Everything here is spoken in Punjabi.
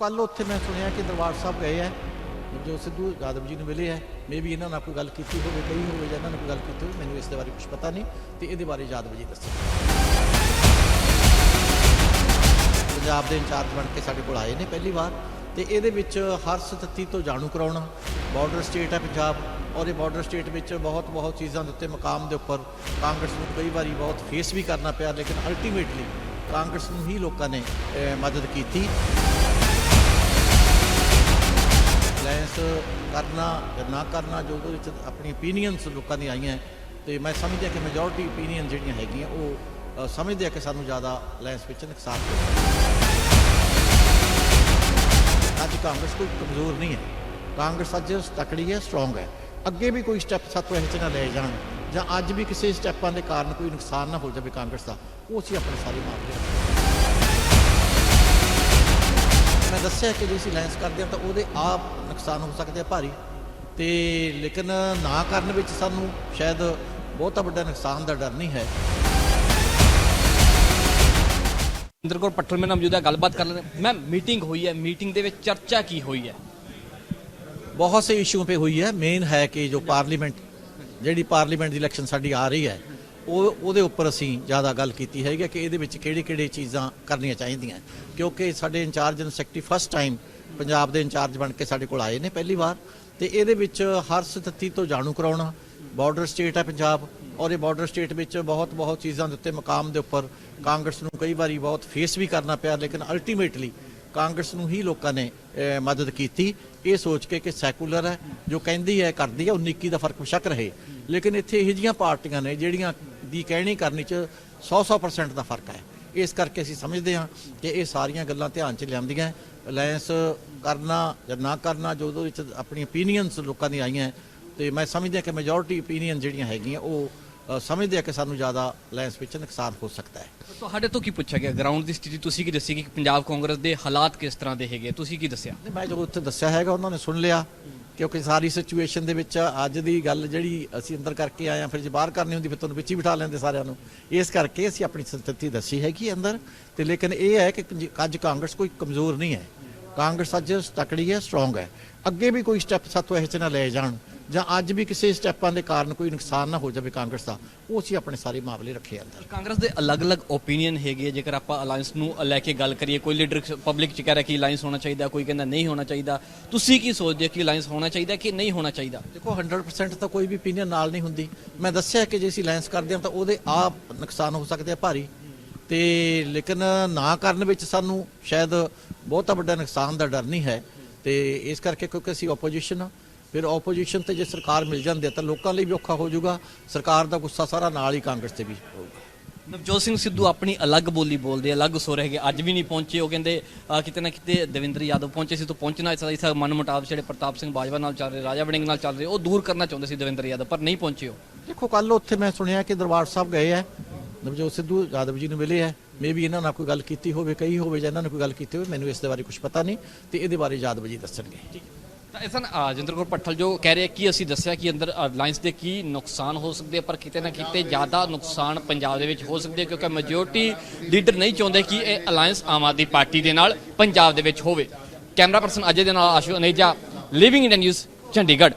ਕੱਲ ਉੱਥੇ ਮੈਂ ਸੁਣਿਆ ਕਿ ਦਰਬਾਰ ਸਾਹਿਬ ਗਏ ਹੈ। ਜੋ ਸਿੱਧੂ ਯਾਦਵ ਜੀ ਨੂੰ ਮਿਲੇ ਹੈ ਮੇ ਵੀ ਇਹਨਾਂ ਨਾਲ ਕੋਈ ਗੱਲ ਕੀਤੀ ਹੋਵੇ ਕਈ ਹੋਵੇ ਜਾਂ ਇਹਨਾਂ ਨਾਲ ਕੋਈ ਗੱਲ ਕੀਤੀ ਹੋਵੇ, ਮੈਨੂੰ ਇਸ ਦੇ ਬਾਰੇ ਕੁਝ ਪਤਾ ਨਹੀਂ ਤੇ ਇਹਦੇ ਬਾਰੇ ਯਾਦਵ ਜੀ ਦੱਸੋ। ਪੰਜਾਬ ਦੇ ਇੰਚਾਰਜ ਬਣ ਕੇ ਸਾਡੇ ਕੋਲ ਆਏ ਨੇ ਪਹਿਲੀ ਵਾਰ ਤੇ ਇਹਦੇ ਵਿੱਚ ਹਰ ਸਥਿਤੀ ਤੋਂ ਜਾਣੂ ਕਰਾਉਣਾ ਬਾਰਡਰ ਸਟੇਟ ਹੈ ਪੰਜਾਬ ਔਰ ਇਹ ਬਾਰਡਰ ਸਟੇਟ ਵਿੱਚ ਬਹੁਤ ਬਹੁਤ ਚੀਜ਼ਾਂ ਦੇ ਉੱਤੇ ਮਕਾਮ ਦੇ ਉੱਪਰ ਕਾਂਗਰਸ ਨੂੰ ਕਈ ਵਾਰੀ ਬਹੁਤ ਫੇਸ ਵੀ ਕਰਨਾ ਪਿਆ, ਲੇਕਿਨ ਅਲਟੀਮੇਟਲੀ ਕਾਂਗਰਸ ਨੂੰ ਹੀ ਲੋਕਾਂ ਨੇ ਮਦਦ ਕੀਤੀ। ਅਲਾਈਅੰਸ ਕਰਨਾ ਜਾਂ ਨਾ ਕਰਨਾ, ਜੋ ਉਹਦੇ ਵਿੱਚ ਆਪਣੀ ਓਪੀਨੀਅਨਸ ਲੋਕਾਂ ਦੀਆਂ ਆਈਆਂ ਤੇ ਮੈਂ ਸਮਝਦਾ ਕਿ ਮੈਜੋਰਟੀ ਓਪੀਨੀਅਨ ਜਿਹੜੀਆਂ ਹੈਗੀਆਂ, ਉਹ ਸਮਝਦੇ ਆ ਕਿ ਸਾਨੂੰ ਜ਼ਿਆਦਾ ਅਲਾਈਅੰਸ ਵਿੱਚ ਨੁਕਸਾਨ ਹੋਇਆ ਅੱਜ ਕਾਂਗਰਸ ਕੋਈ ਕਮਜ਼ੋਰ ਨਹੀਂ ਹੈ। ਕਾਂਗਰਸ ਅੱਜ ਤਕੜੀ ਹੈ ਸਟਰੋਂਗ ਹੈ। ਅੱਗੇ ਵੀ ਕੋਈ ਸਟੈਪ ਸਾਤੋਂ ਇਹ 'ਚ ਨਾ ਲੈ ਜਾਣ, ਜਾਂ ਅੱਜ ਵੀ ਕਿਸੇ ਸਟੈਪਾਂ ਦੇ ਕਾਰਨ ਕੋਈ ਨੁਕਸਾਨ ਨਾ ਹੋ ਜਾਵੇ ਕਾਂਗਰਸ ਦਾ, ਉਹ ਅਸੀਂ ਆਪਣੇ ਸਾਰੇ ਮਾਮਲੇ ਦੱਸਿਆ ਕਿ ਜੇ ਅਸੀਂ ਅਲਾਈਅੰਸ ਕਰਦੇ ਹਾਂ ਤਾਂ ਉਹਦੇ ਆਪ ਨੁਕਸਾਨ ਹੋ ਸਕਦੇ ਆ ਭਾਰੀ। ਤੇ ਲੇਕਿਨ ਨਾ ਕਰਨ ਵਿੱਚ ਸਾਨੂੰ ਸ਼ਾਇਦ ਬਹੁਤਾ ਵੱਡਾ ਨੁਕਸਾਨ ਦਾ ਡਰ ਨਹੀਂ ਹੈ। ਇੰਦਰ ਕੌਰ ਪੱਟਲ ਮੌਜੂਦ ਗੱਲਬਾਤ ਕਰ ਲੈਂਦੇ ਮੈਂ ਮੀਟਿੰਗ ਹੋਈ ਹੈ। ਮੀਟਿੰਗ ਦੇ ਵਿੱਚ ਚਰਚਾ ਕੀ ਹੋਈ ਹੈ? ਬਹੁਤ ਸੇ ਇਸ਼ੂ ਪੇ ਹੋਈ ਹੈ। ਮੇਨ ਹੈ ਕਿ ਜੋ ਪਾਰਲੀਮੈਂਟ ਜਿਹੜੀ ਪਾਰਲੀਮੈਂਟ ਦੀ ਇਲੈਕਸ਼ਨ ਸਾਡੀ ਆ ਰਹੀ ਹੈ ਉਹ ਉਹਦੇ ਉੱਪਰ ਅਸੀਂ ਜ਼ਿਆਦਾ ਗੱਲ ਕੀਤੀ ਹੈਗੀ ਕਿ ਇਹਦੇ ਵਿੱਚ ਕਿਹੜੀ ਕਿਹੜੀ ਚੀਜ਼ਾਂ ਕਰਨੀਆਂ ਚਾਹੀਦੀਆਂ। ਕਿਉਂਕਿ ਸਾਡੇ in charge secretary first time Punjab ਦੇ ਇੰਚਾਰਜ ਬਣ ਕੇ ਸਾਡੇ ਕੋਲ ਆਏ ਨੇ ਪਹਿਲੀ ਵਾਰ ਤੇ ਇਹਦੇ ਵਿੱਚ ਹਰ ਸਥਿਤੀ ਤੋਂ ਜਾਣੂ ਕਰਾਉਣਾ ਬਾਰਡਰ ਸਟੇਟ ਹੈ ਪੰਜਾਬ ਔਰ ਇਹ ਬਾਰਡਰ ਸਟੇਟ ਵਿੱਚ ਬਹੁਤ ਬਹੁਤ ਚੀਜ਼ਾਂ ਦੇ ਉੱਤੇ ਮਕਾਮ ਦੇ ਉੱਪਰ ਕਾਂਗਰਸ ਨੂੰ ਕਈ ਵਾਰੀ ਬਹੁਤ ਫੇਸ ਵੀ ਕਰਨਾ ਪਿਆ ਲੇਕਿਨ ਅਲਟੀਮੇਟਲੀ ਕਾਂਗਰਸ ਨੂੰ ਹੀ ਲੋਕਾਂ ਨੇ ਮਦਦ ਕੀਤੀ। ਇਹ ਸੋਚ ਕੇ ਕਿ ਸੈਕੂਲਰ ਹੈ, ਜੋ ਕਹਿੰਦੀ ਹੈ, ਕਰਦੀ ਹੈ 19 ਦਾ ਫ਼ਰਕ ਬਸ਼ੱਕ ਰਹੇ। ਲੇਕਿਨ ਇੱਥੇ ਇਹੋ ਜਿਹੀਆਂ ਪਾਰਟੀਆਂ ਨੇ ਜਿਹੜੀਆਂ ਦੀ ਕਹਿਣੀ ਕਰਨੀ ਚ 100-100% ਦਾ ਫ਼ਰਕ ਹੈ। ਇਸ ਕਰਕੇ ਅਸੀਂ ਸਮਝਦੇ ਹਾਂ ਕਿ ਇਹ ਸਾਰੀਆਂ ਗੱਲਾਂ ਧਿਆਨ ਚ ਲਿਆਂਦੀਆਂ ਅਲਾਈਅੰਸ ਕਰਨਾ ਜਾਂ ਨਾ ਕਰਨਾ ਜੋ ਉਹਦੇ ਵਿੱਚ ਆਪਣੀ ਓਪੀਨੀਅਨਸ ਲੋਕਾਂ ਦੀਆਂ ਆਈਆਂ ਤੇ ਮੈਂ ਸਮਝਦਾ ਕਿ ਮੈਜੋਰਟੀ ਓਪੀਨੀਅਨ ਜਿਹੜੀਆਂ ਹੈਗੀਆਂ ਉਹ ਸਮਝਦੇ ਆ ਕਿ ਸਾਨੂੰ ਜ਼ਿਆਦਾ ਅਲਾਈਅੰਸ ਵਿੱਚ ਨੁਕਸਾਨ ਹੋ ਸਕਦਾ ਹੈ। ਤੁਹਾਡੇ ਤੋਂ ਕੀ ਪੁੱਛਿਆ ਗਿਆ? ਗਰਾਊਂਡ ਦੀ ਸਥਿਤੀ ਤੁਸੀਂ ਕੀ ਦੱਸੀ ਕਿ ਪੰਜਾਬ ਕਾਂਗਰਸ ਦੇ ਹਾਲਾਤ ਕਿਸ ਤਰ੍ਹਾਂ ਦੇ ਹੈਗੇ ਤੁਸੀਂ ਕੀ ਦੱਸਿਆ? ਮੈਂ ਜੋ ਉੱਥੇ ਦੱਸਿਆ ਹੈਗਾ ਉਹਨਾਂ ਨੇ ਸੁਣ ਲਿਆ। ਕਿਉਂਕਿ ਸਾਰੀ ਸਿਚੁਏਸ਼ਨ ਦੇ ਵਿੱਚ ਅੱਜ ਦੀ ਗੱਲ ਜਿਹੜੀ ਅਸੀਂ ਅੰਦਰ ਕਰਕੇ ਆਏ ਆ ਫਿਰ ਜੇ ਬਾਹਰ ਕਰਨੀ ਹੁੰਦੀ, ਫਿਰ ਤੁਹਾਨੂੰ ਵਿੱਚ ਹੀ ਬਿਠਾ ਲੈਂਦੇ ਸਾਰਿਆਂ ਨੂੰ। ਇਸ ਕਰਕੇ ਅਸੀਂ ਆਪਣੀ ਸਥਿਤੀ ਦੱਸੀ ਹੈਗੀ ਅੰਦਰ। ਤੇ ਲੇਕਿਨ ਇਹ ਹੈ ਕਿ ਅੱਜ ਕਾਂਗਰਸ ਕੋਈ ਕਮਜ਼ੋਰ ਨਹੀਂ ਹੈ। ਕਾਂਗਰਸ ਅੱਜ ਤਕੜੀ ਹੈ ਸਟਰੋਂਗ ਹੈ। ਅੱਗੇ ਵੀ ਕੋਈ ਸਟੈਪ ਸਾਤੋਂ ਇਹ 'ਚ ਨਾ ਲੈ ਜਾਣ। ਜਾਂ ਅੱਜ ਵੀ ਕਿਸੇ ਸਟੈਪਾਂ ਦੇ ਕਾਰਨ ਕੋਈ ਨੁਕਸਾਨ ਨਾ ਹੋ ਜਾਵੇ ਕਾਂਗਰਸ ਦਾ ਉਹ ਅਸੀਂ ਆਪਣੇ ਸਾਰੇ ਮਾਮਲੇ ਰੱਖੇ ਅੰਦਰ। ਕਾਂਗਰਸ ਦੇ ਅਲੱਗ-ਅਲੱਗ ਓਪੀਨੀਅਨ ਹੈਗੇ ਆ, ਜੇਕਰ ਆਪਾਂ ਅਲਾਈਅੰਸ ਨੂੰ ਲੈ ਕੇ ਗੱਲ ਕਰੀਏ ਕੋਈ ਲੀਡਰ ਪਬਲਿਕ ਚ ਕਹਿ ਰਿਹਾ ਕਿ ਅਲਾਈਅੰਸ ਹੋਣਾ ਚਾਹੀਦਾ ਕੋਈ ਕਹਿੰਦਾ ਨਹੀਂ ਹੋਣਾ ਚਾਹੀਦਾ ਤੁਸੀਂ ਕੀ ਸੋਚਦੇ ਹੋ ਕਿ ਅਲਾਈਅੰਸ ਹੋਣਾ ਚਾਹੀਦਾ ਕਿ ਨਹੀਂ ਹੋਣਾ ਚਾਹੀਦਾ? ਦੇਖੋ 100% ਤਾਂ ਕੋਈ ਵੀ opinion ਨਾਲ ਨਹੀਂ ਹੁੰਦੀ। ਮੈਂ ਦੱਸਿਆ ਕਿ ਜੇ ਅਸੀਂ ਅਲਾਈਅੰਸ ਕਰਦੇ ਹਾਂ ਤਾਂ ਉਹਦੇ ਆਪ ਨੁਕਸਾਨ ਹੋ ਸਕਦੇ ਆ ਭਾਰੀ। ਤੇ ਲੇਕਿਨ ਨਾ ਕਰਨ ਵਿੱਚ ਸਾਨੂੰ ਸ਼ਾਇਦ ਬਹੁਤਾ ਵੱਡਾ ਨੁਕਸਾਨ ਦਾ ਡਰ ਨਹੀਂ ਹੈ। ਤੇ ਇਸ ਕਰਕੇ ਕਿਉਂਕਿ ਅਸੀਂ ਆਪੋਜੀਸ਼ਨ ਆ ਫਿਰ ਆਪੋਜੀਸ਼ਨ ਤੇ ਜੇ ਸਰਕਾਰ ਮਿਲ ਜਾਂਦੀ ਹੈ ਤਾਂ ਲੋਕਾਂ ਲਈ ਵੀ ਔਖਾ ਹੋ ਜਾਊਗਾ। ਸਰਕਾਰ ਦਾ ਗੁੱਸਾ ਸਾਰਾ ਨਾਲ ਹੀ ਕਾਂਗਰਸ ਤੇ ਵੀ। ਹੋਊਗਾ ਨਵਜੋਤ ਸਿੰਘ ਸਿੱਧੂ ਆਪਣੀ ਅਲੱਗ ਬੋਲੀ ਬੋਲਦੇ ਅਲੱਗ ਸੁਰ ਹੈਗੇ ਅੱਜ ਵੀ ਨਹੀਂ ਪਹੁੰਚੇ। ਉਹ ਕਹਿੰਦੇ ਅਹ, ਕਿਤੇ ਨਾ ਕਿਤੇ ਦਵਿੰਦਰ ਯਾਦਵ ਪਹੁੰਚੇ ਸੀ ਤੋਂ ਪਹੁੰਚਣਾ ਇਸ ਇਸ ਮਨ ਮੁਟਾਵ ਜਿਹੜੇ ਪ੍ਰਤਾਪ ਸਿੰਘ ਬਾਜਵਾ ਨਾਲ ਚੱਲ ਰਹੇ ਰਾਜਾ ਵੜਿੰਗ ਨਾਲ ਚੱਲ ਰਹੇ ਉਹ ਦੂਰ ਕਰਨਾ ਚਾਹੁੰਦੇ ਸੀ ਦਵਿੰਦਰ ਯਾਦਵ ਪਰ ਨਹੀਂ ਪਹੁੰਚੇ ਉਹ। ਦੇਖੋ ਕੱਲ ਉੱਥੇ ਮੈਂ ਸੁਣਿਆ ਕਿ ਦਰਬਾਰ ਸਾਹਿਬ ਗਏ ਹੈ ਨਵਜੋਤ ਸਿੱਧੂ ਯਾਦਵ ਜੀ ਨੂੰ ਮਿਲੇ ਹੈ ਮੇ ਵੀ ਇਹਨਾਂ ਨਾਲ ਕੋਈ ਗੱਲ ਕੀਤੀ ਹੋਵੇ ਕਹੀ ਹੋਵੇ ਜਾਂ ਇਹਨਾਂ ਨਾਲ ਕੋਈ ਗੱਲ ਕੀਤੀ ਹੋਵੇ ਮੈਨੂੰ ਇਸ ਦੇ ਬਾਰੇ ਕੁਝ ਪਤਾ ਨਹੀਂ ਤੇ ਇਹਦੇ ਬਾਰੇ ਯਾਦਵ ਜੀ ਦੱਸਣਗੇ। ਤਾਂ ਇਸਨ ਜਿੰਦਰ ਕੌਰ ਪੱਠਲ ਜੋ ਕਹਿ ਰਹੇ ਕਿ ਅਸੀਂ ਦੱਸਿਆ ਕਿ ਅੰਦਰ ਅਲਾਈਅੰਸ ਦੇ ਕੀ ਨੁਕਸਾਨ ਹੋ ਸਕਦੇ ਪਰ ਕਿਤੇ ਨਾ ਕਿਤੇ ਜ਼ਿਆਦਾ ਨੁਕਸਾਨ ਪੰਜਾਬ ਦੇ ਵਿੱਚ ਹੋ ਸਕਦੇ ਕਿਉਂਕਿ ਮੈਜੋਰਟੀ ਲੀਡਰ ਨਹੀਂ ਚਾਹੁੰਦੇ ਕਿ ਇਹ ਅਲਾਈਅੰਸ ਆਮ ਆਦਮੀ ਪਾਰਟੀ ਦੇ ਨਾਲ ਪੰਜਾਬ ਦੇ ਵਿੱਚ ਹੋਵੇ। ਕੈਮਰਾ ਪਰਸਨ ਅਜੇ ਦੇ ਨਾਲ Ashu Aneja living India news Chandigarh.